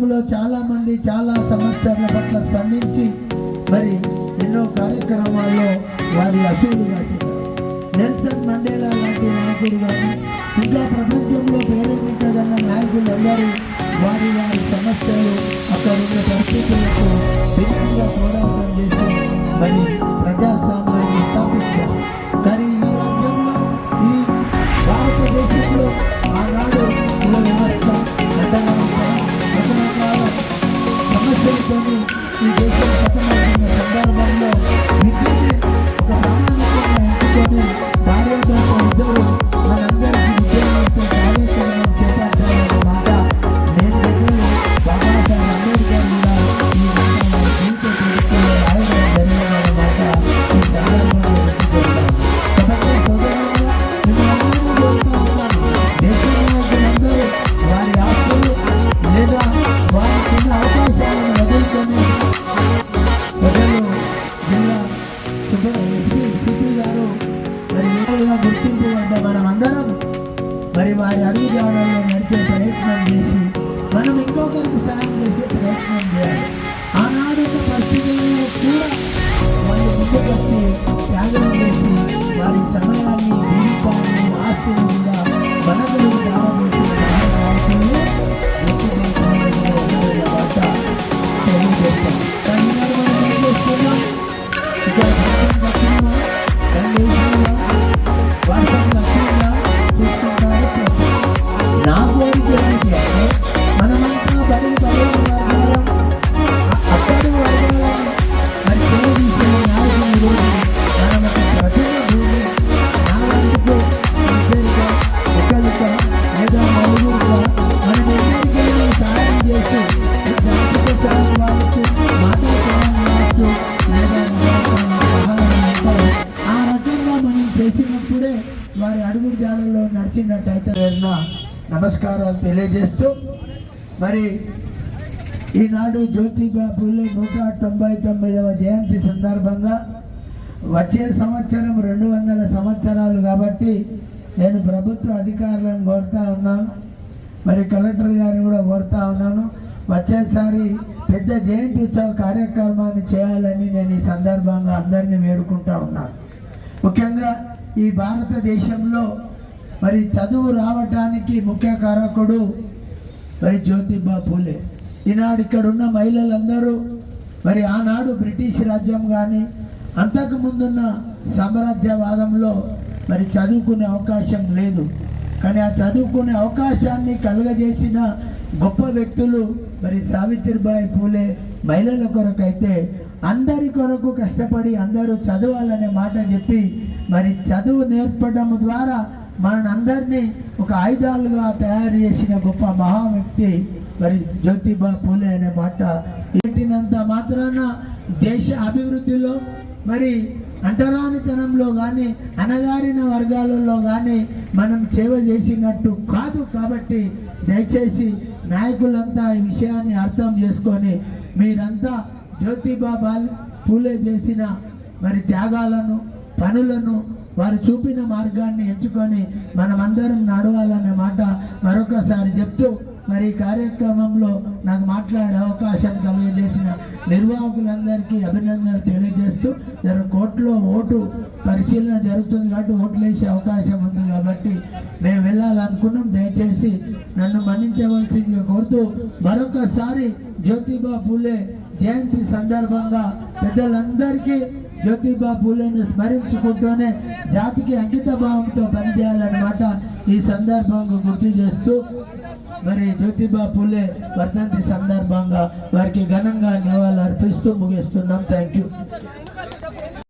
ప్రపంచంలో చాలా మంది చాలా సమస్యల పట్ల స్పందించి మరి ఎన్నో కార్యక్రమాల్లో వారి అసూలు రాశారు. నెల్సన్ మండేలా లాంటి నాయకుడు కానీ ఇంకా ప్రపంచంలో పేరెన్నికగన్న నాయకులు అందరూ వారి వారి సమస్యలు అక్కడ ఉన్న పరిస్థితులకు భిన్నంగా పోరాటం చేసి మరి ప్రజాస్వామ్యాన్ని స్థాపించారు. 嗯。మరి వారి అడుగుజాడల్లో నడిచే ప్రయత్నం చేసి మనం ఇంకొకరికి సాయం చేసే ప్రయత్నం చేయాలి. ఆనాడు పరిస్థితుల్లో కూడా వారి అడుగు జాడల్లో నడిచినట్టయితే నమస్కారాలు తెలియజేస్తూ మరి ఈనాడు జ్యోతిబా పూలే నూట తొంభై తొమ్మిదవ జయంతి సందర్భంగా వచ్చే సంవత్సరం రెండు వందల సంవత్సరాలు కాబట్టి నేను ప్రభుత్వ అధికారులను కోరుతా ఉన్నాను. మరి కలెక్టర్ గారిని కూడా కోరుతా ఉన్నాను. వచ్చేసారి పెద్ద జయంతి ఉత్సవ కార్యక్రమాన్ని చేయాలని నేను ఈ సందర్భంగా అందరినీ వేడుకుంటా ఉన్నాను. ఈ భారతదేశంలో మరి చదువు రావటానికి ముఖ్య కారకుడు మరి జ్యోతిబా పూలే. ఈనాడు ఇక్కడ ఉన్న మహిళలందరూ మరి ఆనాడు బ్రిటిష్ రాజ్యం కానీ అంతకుముందున్న సామ్రాజ్యవాదంలో మరి చదువుకునే అవకాశం లేదు. కానీ ఆ చదువుకునే అవకాశాన్ని కలుగజేసిన గొప్ప వ్యక్తులు మరి సావిత్రిబాయి పూలే మహిళల కొరకైతే అందరి కొరకు కష్టపడి అందరూ చదవాలనే మాట చెప్పి మరి చదువు నేర్పడం ద్వారా మనందరినీ ఒక ఆయుధాలుగా తయారు చేసిన గొప్ప మహా వ్యక్తి మరి జ్యోతిబా పూలే అనే మాట. పెట్టినంత మాత్రాన దేశ అభివృద్ధిలో మరి అంటరానితనంలో కానీ అణగారిన వర్గాలలో కానీ మనం సేవ చేసినట్టు కాదు కాబట్టి దయచేసి నాయకులంతా ఈ విషయాన్ని అర్థం చేసుకొని మీరంతా జ్యోతిబా బాల్ పూలే చేసిన మరి త్యాగాలను పనులను వారు చూపిన మార్గాన్ని ఎంచుకొని మనమందరం నడవాలనే మాట మరొకసారి చెప్తూ మరి ఈ కార్యక్రమంలో నాకు మాట్లాడే అవకాశం కలుగజేసిన నిర్వాహకులందరికీ అభినందనలు తెలియజేస్తూ జర కోర్టులో ఓటు పరిశీలన జరుగుతుంది కాబట్టి ఓట్లు వేసే అవకాశం ఉంది కాబట్టి మేము వెళ్ళాలనుకున్నాం. దయచేసి నన్ను మన్నించవలసిందిగా కోరుతూ మరొకసారి జ్యోతిబా పూలే జయంతి సందర్భంగా పెద్దలందరికీ జ్యోతిబా పూలేను స్మరించుకుంటూనే జాతికి అంకిత భావంతో పనిచేయాలన్నమాట ఈ సందర్భంగా గుర్తు చేస్తూ మరి జ్యోతిబా పూలే వర్ధంతి సందర్భంగా వారికి ఘనంగా నివాళులు అర్పిస్తూ ముగిస్తున్నాం. Thank you